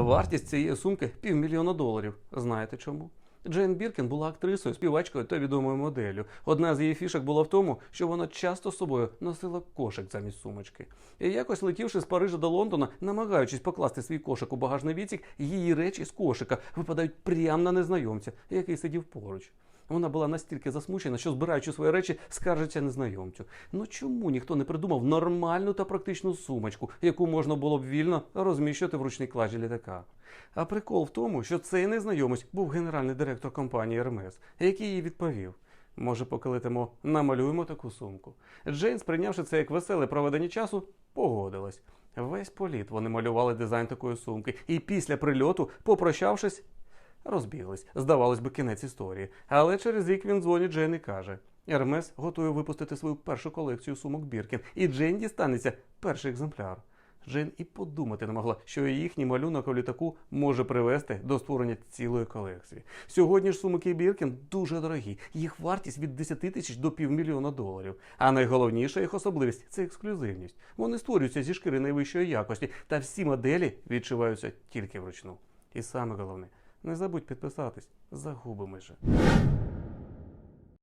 Вартість цієї сумки півмільйона доларів. Знаєте чому? Джейн Біркін була актрисою, співачкою та відомою моделлю. Одна з її фішок була в тому, що вона часто з собою носила кошик замість сумочки. І якось летівши з Парижа до Лондона, намагаючись покласти свій кошик у багажний відсік, її речі з кошика випадають прямо на незнайомця, який сидів поруч. Вона була настільки засмучена, що збираючи свої речі, скаржиться незнайомцю. Ну чому ніхто не придумав нормальну та практичну сумочку, яку можна було б вільно розміщувати в ручній клажі літака? А прикол в тому, що цей незнайомець був генеральний директор компанії Hermes, який їй відповів. Може, поки летимо, намалюємо таку сумку. Джейн, сприйнявши це як веселе проведення часу, погодилась. Весь політ вони малювали дизайн такої сумки, і після прильоту, попрощавшись, розбіглись. Здавалось би, кінець історії. Але через рік він дзвонить Джейн і каже: Ермес готує випустити свою першу колекцію сумок Біркін, і Джейн дістанеться перший екземпляр. Джейн і подумати не могла, що їхній малюнок у літаку може привести до створення цілої колекції. Сьогодні ж сумки Біркін дуже дорогі. Їх вартість від 10 тисяч до півмільйона доларів. А найголовніша їх особливість це ексклюзивність. Вони створюються зі шкіри найвищої якості, та всі моделі відчуваються тільки вручну. І саме головне, не забудь підписатись, загубимо же.